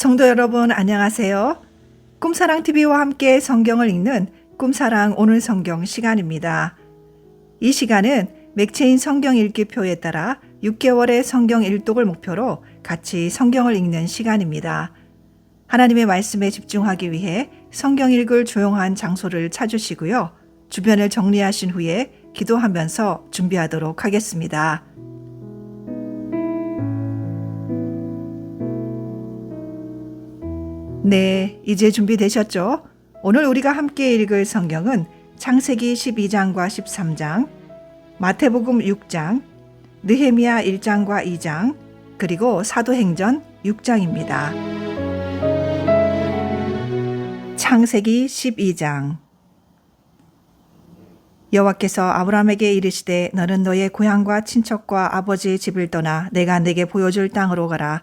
성도 여러분 안녕하세요. 꿈사랑 TV와 함께 성경을 읽는 꿈사랑 오늘 성경 시간입니다. 이 시간은 맥체인 성경 읽기표에 따라 6개월의 성경 일독을 목표로 같이 성경을 읽는 시간입니다. 하나님의 말씀에 집중하기 위해 성경 읽을 조용한 장소를 찾으시고요. 주변을 정리하신 후에 기도하면서 준비하도록 하겠습니다. 네, 이제 준비되셨죠? 오늘 우리가 함께 읽을 성경은 창세기 12장과 13장, 마태복음 6장, 느헤미야 1장과 2장, 그리고 사도행전 6장입니다. 창세기 12장 여호와께서 아브라함에게 이르시되 너는 너의 고향과 친척과 아버지의 집을 떠나 내가 내게 보여줄 땅으로 가라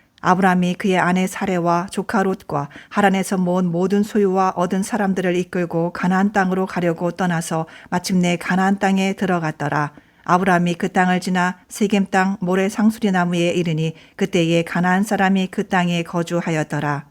아브라함이 그의 아내 사레와 조카 롯과 하란에서 모은 모든 소유와 얻은 사람들을 이끌고 가나안 땅으로 가려고 떠나서 마침내 가나안 땅에 들어갔더라. 아브라함이 그 땅을 지나 세겜 땅 모래 상수리 나무에 이르니 그때에 가나안 사람이 그 땅에 거주하였더라.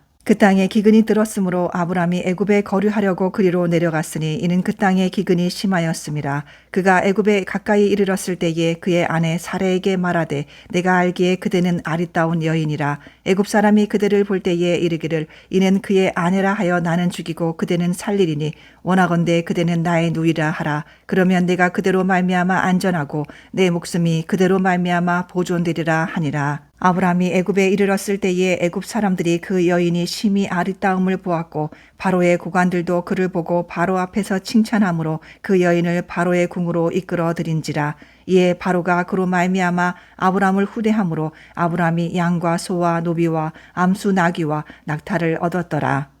그 땅에 기근이 들었으므로 아브람이 애굽에 거류하려고 그리로 내려갔으니 이는 그 땅에 기근이 심하였습니다. 그가 애굽에 가까이 이르렀을 때에 그의 아내 사레에게 말하되 내가 알기에 그대는 아리따운 여인이라 애굽 사람이 그대를 볼 때에 이르기를 이는 그의 아내라 하여 나는 죽이고 그대는 살리리니 원하건대 그대는 나의 누이라 하라 그러면 내가 그대로 말미암아 안전하고 내 목숨이 그대로 말미암아 보존되리라 하니라. 아브라함이 애굽에 이르렀을 때에 애굽 사람들이 그 여인이 심히 아리따움을 보았고 바로의 고관들도 그를 보고 바로 앞에서 칭찬하므로 그 여인을 바로의 궁으로 이끌어 들인지라 이에 바로가 그로 말미암아 아브라함을 후대함으로 아브라함이 양과 소와 노비와 암수 나귀와 낙타를 얻었더라.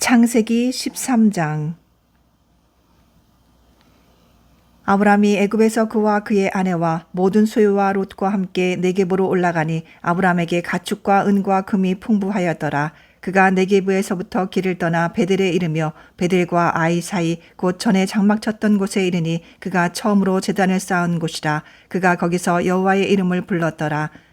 창세기 13장 아브라함이 애굽에서 그와 그의 아내와 모든 소유와 롯과 함께 네게부로 올라가니 아브라함에게 가축과 은과 금이 풍부하였더라. 그가 네게부에서부터 길을 떠나 베델에 이르며 베델과 아이 사이 곧 전에 장막 쳤던 곳에 이르니 그가 처음으로 제단을 쌓은 곳이라. 그가 거기서 여호와의 이름을 불렀더라.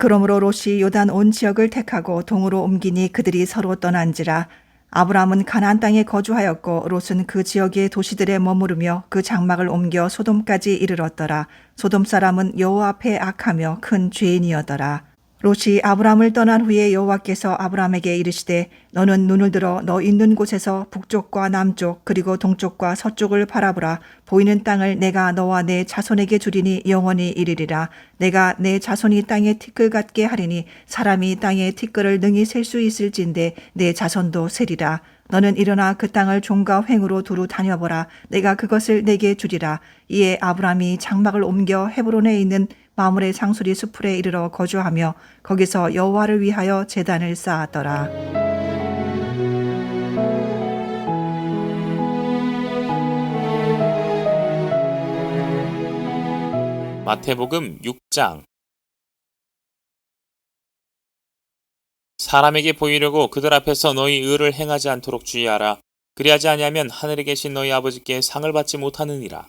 그러므로 롯이 요단 온 지역을 택하고 동으로 옮기니 그들이 서로 떠난지라 아브라함은 가나안 땅에 거주하였고 롯은 그 지역의 도시들에 머무르며 그 장막을 옮겨 소돔까지 이르렀더라. 소돔 사람은 여호와 앞에 악하며 큰 죄인이었더라. 롯이 아브라함을 떠난 후에 여호와께서 아브라함에게 이르시되 너는 눈을 들어 너 있는 곳에서 북쪽과 남쪽 그리고 동쪽과 서쪽을 바라보라 보이는 땅을 내가 너와 내 자손에게 주리니 영원히 이르리라 내가 내 자손이 땅에 티끌 같게 하리니 사람이 땅에 티끌을 능히 셀 수 있을진데 내 자손도 세리라 너는 일어나 그 땅을 종과 횡으로 두루 다녀보라. 내가 그것을 내게 주리라. 이에 아브람이 장막을 옮겨 헤브론에 있는 마물의 상수리 수풀에 이르러 거주하며 거기서 여호와를 위하여 제단을 쌓았더라. 마태복음 6장 사람에게 보이려고 그들 앞에서 너희 의를 행하지 않도록 주의하라. 그리하지 아니하면 하늘에 계신 너희 아버지께 상을 받지 못하느니라.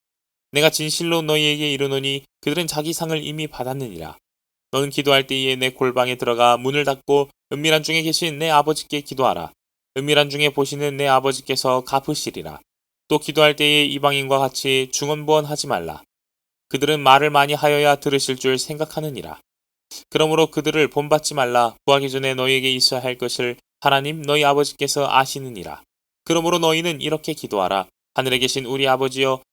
내가 진실로 너희에게 이르노니 그들은 자기 상을 이미 받았느니라. 너는 기도할 때에 내 골방에 들어가 문을 닫고 은밀한 중에 계신 내 아버지께 기도하라. 은밀한 중에 보시는 내 아버지께서 갚으시리라. 또 기도할 때에 이방인과 같이 중언부언하지 말라. 그들은 말을 많이 하여야 들으실 줄 생각하느니라. 그러므로 그들을 본받지 말라. 구하기 전에 너희에게 있어야 할 것을 하나님 너희 아버지께서 아시느니라. 그러므로 너희는 이렇게 기도하라. 하늘에 계신 우리 아버지여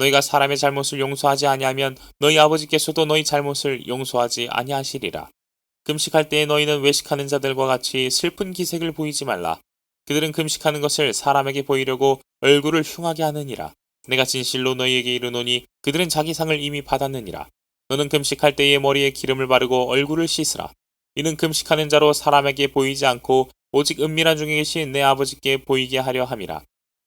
너희가 사람의 잘못을 용서하지 아니하면 너희 아버지께서도 너희 잘못을 용서하지 아니하시리라. 금식할 때에 너희는 외식하는 자들과 같이 슬픈 기색을 보이지 말라. 그들은 금식하는 것을 사람에게 보이려고 얼굴을 흉하게 하느니라. 내가 진실로 너희에게 이르노니 그들은 자기 상을 이미 받았느니라. 너는 금식할 때에 머리에 기름을 바르고 얼굴을 씻으라. 이는 금식하는 자로 사람에게 보이지 않고 오직 은밀한 중에 계신 내 아버지께 보이게 하려 함이라.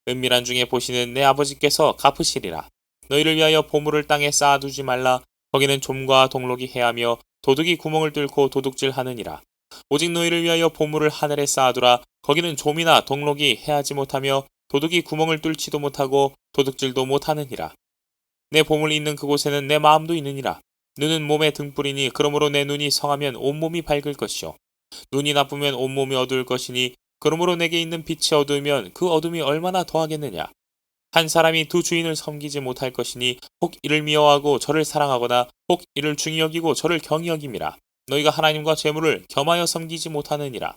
은밀한 중에 보시는 내 아버지께서 갚으시리라. 너희를 위하여 보물을 땅에 쌓아두지 말라. 거기는 좀과 동록이 해하며 도둑이 구멍을 뚫고 도둑질 하느니라. 오직 너희를 위하여 보물을 하늘에 쌓아두라. 거기는 좀이나 동록이 해하지 못하며 도둑이 구멍을 뚫지도 못하고 도둑질도 못하느니라. 내 보물이 있는 그곳에는 내 마음도 있느니라. 눈은 몸의 등불이니 그러므로 내 눈이 성하면 온몸이 밝을 것이요. 눈이 나쁘면 온몸이 어두울 것이니 그러므로 내게 있는 빛이 어두우면 그 어둠이 얼마나 더하겠느냐. 한 사람이 두 주인을 섬기지 못할 것이니 혹 이를 미워하고 저를 사랑하거나 혹 이를 중히 여기고 저를 경히 여김이라. 너희가 하나님과 재물을 겸하여 섬기지 못하느니라.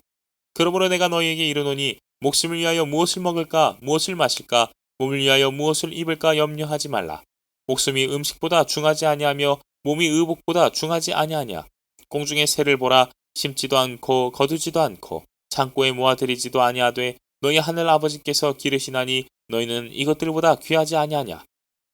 그러므로 내가 너희에게 이르노니 목숨을 위하여 무엇을 먹을까 무엇을 마실까 몸을 위하여 무엇을 입을까 염려하지 말라. 목숨이 음식보다 중하지 아니하며 몸이 의복보다 중하지 아니하냐. 공중의 새를 보라 심지도 않고 거두지도 않고 창고에 모아들이지도 아니하되 너희 하늘 아버지께서 기르시나니 너희는 이것들보다 귀하지 아니하냐.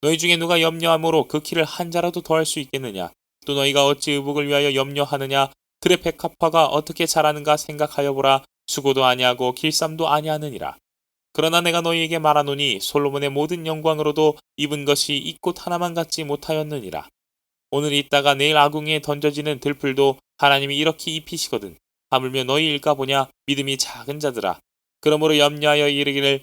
너희 중에 누가 염려함으로 그 키를 한 자라도 더할 수 있겠느냐. 또 너희가 어찌 의복을 위하여 염려하느냐. 들의 백합화가 어떻게 자라는가 생각하여 보라. 수고도 아니하고 길쌈도 아니하느니라. 그러나 내가 너희에게 말하노니 솔로몬의 모든 영광으로도 입은 것이 이 꽃 하나만 갖지 못하였느니라. 오늘 있다가 내일 아궁이에 던져지는 들풀도 하나님이 이렇게 입히시거든. 하물며 너희 일까 보냐 믿음이 작은 자들아. 그러므로 염려하여 이르기를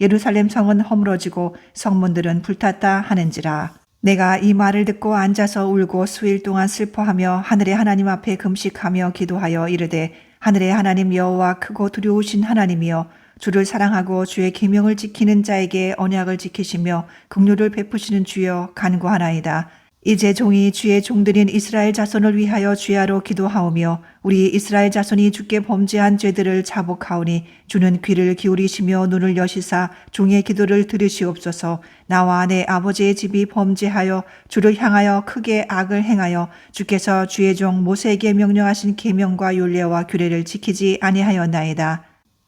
예루살렘 성은 허물어지고 성문들은 불탔다 하는지라 내가 이 말을 듣고 앉아서 울고 수일 동안 슬퍼하며 하늘의 하나님 앞에 금식하며 기도하여 이르되 하늘의 하나님 여호와 크고 두려우신 하나님이여 주를 사랑하고 주의 계명을 지키는 자에게 언약을 지키시며 긍휼을 베푸시는 주여 간구하나이다. 이제 종이 주의 종들인 이스라엘 자손을 위하여 주야로 기도하오며 우리 이스라엘 자손이 주께 범죄한 죄들을 자복하오니 주는 귀를 기울이시며 눈을 여시사 종의 기도를 들으시옵소서 나와 내 아버지의 집이 범죄하여 주를 향하여 크게 악을 행하여 주께서 주의 종 모세에게 명령하신 계명과 율례와 규례를 지키지 아니하였나이다.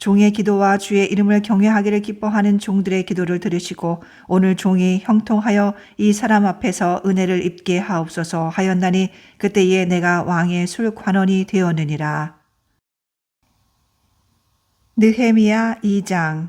종의 기도와 주의 이름을 경외하기를 기뻐하는 종들의 기도를 들으시고 오늘 종이 형통하여 이 사람 앞에서 은혜를 입게 하옵소서 하였나니 그때에 내가 왕의 술관원이 되었느니라. 느헤미야 2장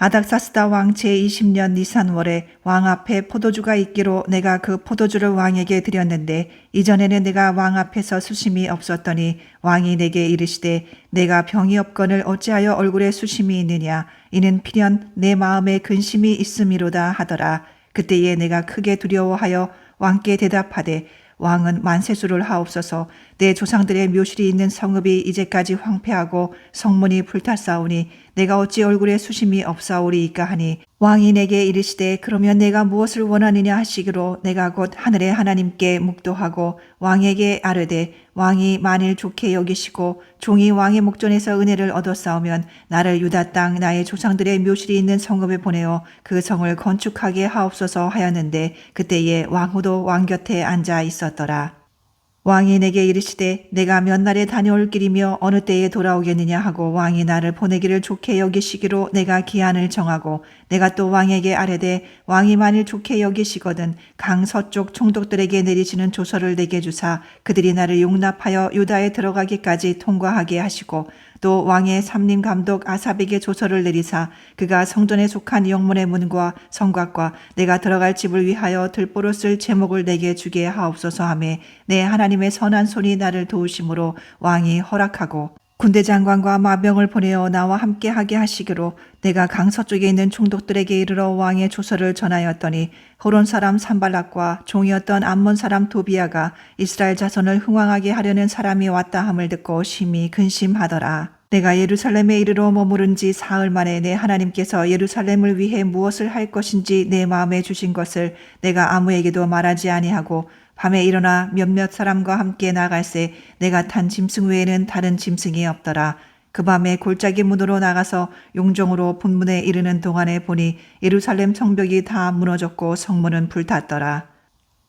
아닥사스다 왕 제20년 니산월에 왕 앞에 포도주가 있기로 내가 그 포도주를 왕에게 드렸는데 이전에는 내가 왕 앞에서 수심이 없었더니 왕이 내게 이르시되 내가 병이 없거늘 어찌하여 얼굴에 수심이 있느냐? 이는 필연 내 마음에 근심이 있음이로다 하더라. 그때에 내가 크게 두려워하여 왕께 대답하되 왕은 만세수를 하옵소서. 내 조상들의 묘실이 있는 성읍이 이제까지 황폐하고 성문이 불탔사오니 내가 어찌 얼굴에 수심이 없사오리이까 하니 왕이 내게 이르시되 그러면 내가 무엇을 원하느냐 하시기로 내가 곧 하늘의 하나님께 묵도하고 왕에게 아르되 왕이 만일 좋게 여기시고 종이 왕의 목전에서 은혜를 얻었사오면 나를 유다 땅 나의 조상들의 묘실이 있는 성읍에 보내어 그 성을 건축하게 하옵소서 하였는데 그때에 왕후도 왕 곁에 앉아 있었더라. 왕이 내게 이르시되 내가 몇 날에 다녀올 길이며 어느 때에 돌아오겠느냐 하고 왕이 나를 보내기를 좋게 여기시기로 내가 기한을 정하고 내가 또 왕에게 아뢰되 왕이 만일 좋게 여기시거든 강 서쪽 총독들에게 내리시는 조서를 내게 주사 그들이 나를 용납하여 유다에 들어가기까지 통과하게 하시고 또 왕의 삼림 감독 아삽에게 조서를 내리사 그가 성전에 속한 영문의 문과 성곽과 내가 들어갈 집을 위하여 들보로 쓸 제목을 내게 주게 하옵소서 하매 내 하나님의 선한 손이 나를 도우심으로 왕이 허락하고 군대 장관과 마병을 보내어 나와 함께 하게 하시기로 내가 강서쪽에 있는 총독들에게 이르러 왕의 조서를 전하였더니 호론 사람 산발락과 종이었던 암몬 사람 도비아가 이스라엘 자손을 흥왕하게 하려는 사람이 왔다 함을 듣고 심히 근심하더라. 내가 예루살렘에 이르러 머무른 지 사흘 만에 내 하나님께서 예루살렘을 위해 무엇을 할 것인지 내 마음에 주신 것을 내가 아무에게도 말하지 아니하고 밤에 일어나 몇몇 사람과 함께 나갈새 내가 탄 짐승 외에는 다른 짐승이 없더라. 그 밤에 골짜기 문으로 나가서 용종으로 본문에 이르는 동안에 보니 예루살렘 성벽이 다 무너졌고 성문은 불탔더라.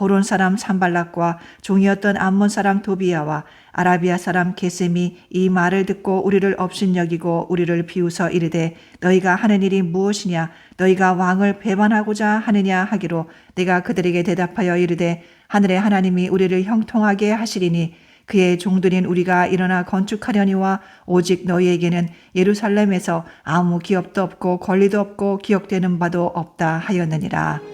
호론 사람 산발락과 종이었던 암몬 사람 도비야와 아라비아 사람 게셈이 이 말을 듣고 우리를 업신여기고 우리를 비웃어 이르되 너희가 하는 일이 무엇이냐 너희가 왕을 배반하고자 하느냐 하기로 내가 그들에게 대답하여 이르되 하늘의 하나님이 우리를 형통하게 하시리니 그의 종들인 우리가 일어나 건축하려니와 오직 너희에게는 예루살렘에서 아무 기업도 없고 권리도 없고 기억되는 바도 없다 하였느니라.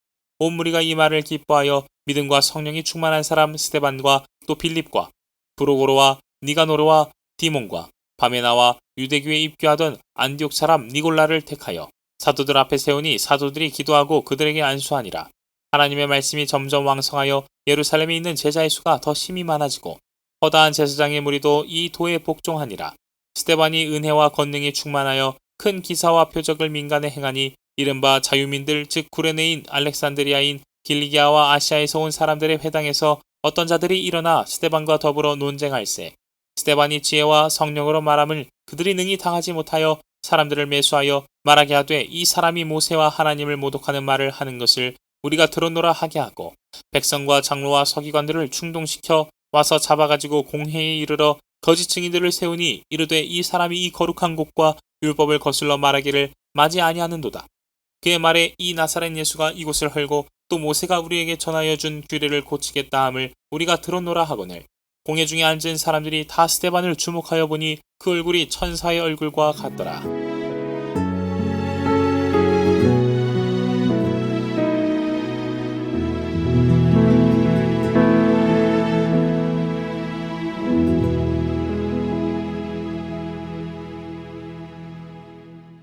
온 무리가 이 말을 기뻐하여 믿음과 성령이 충만한 사람 스테반과 또 빌립과 브로고로와 니가노르와 디몬과 바메나와 유대교에 입교하던 안디옥 사람 니골라를 택하여 사도들 앞에 세우니 사도들이 기도하고 그들에게 안수하니라. 하나님의 말씀이 점점 왕성하여 예루살렘에 있는 제자의 수가 더 심히 많아지고 허다한 제사장의 무리도 이 도에 복종하니라. 스테반이 은혜와 권능이 충만하여 큰 기사와 표적을 민간에 행하니 이른바 자유민들 즉 구레네인 알렉산드리아인 길리기아와 아시아에서 온 사람들의 회당에서 어떤 자들이 일어나 스테반과 더불어 논쟁할세 스테반이 지혜와 성령으로 말함을 그들이 능히 당하지 못하여 사람들을 매수하여 말하게 하되 이 사람이 모세와 하나님을 모독하는 말을 하는 것을 우리가 들었노라 하게 하고 백성과 장로와 서기관들을 충동시켜 와서 잡아가지고 공회에 이르러 거짓 증인들을 세우니 이르되 이 사람이 이 거룩한 곳과 율법을 거슬러 말하기를 맞이 아니하는도다. 그의 말에 이 나사렛 예수가 이곳을 헐고 또 모세가 우리에게 전하여 준 규례를 고치겠다 함을 우리가 들었노라 하거늘 공회 중에 앉은 사람들이 다 스테반을 주목하여 보니 그 얼굴이 천사의 얼굴과 같더라.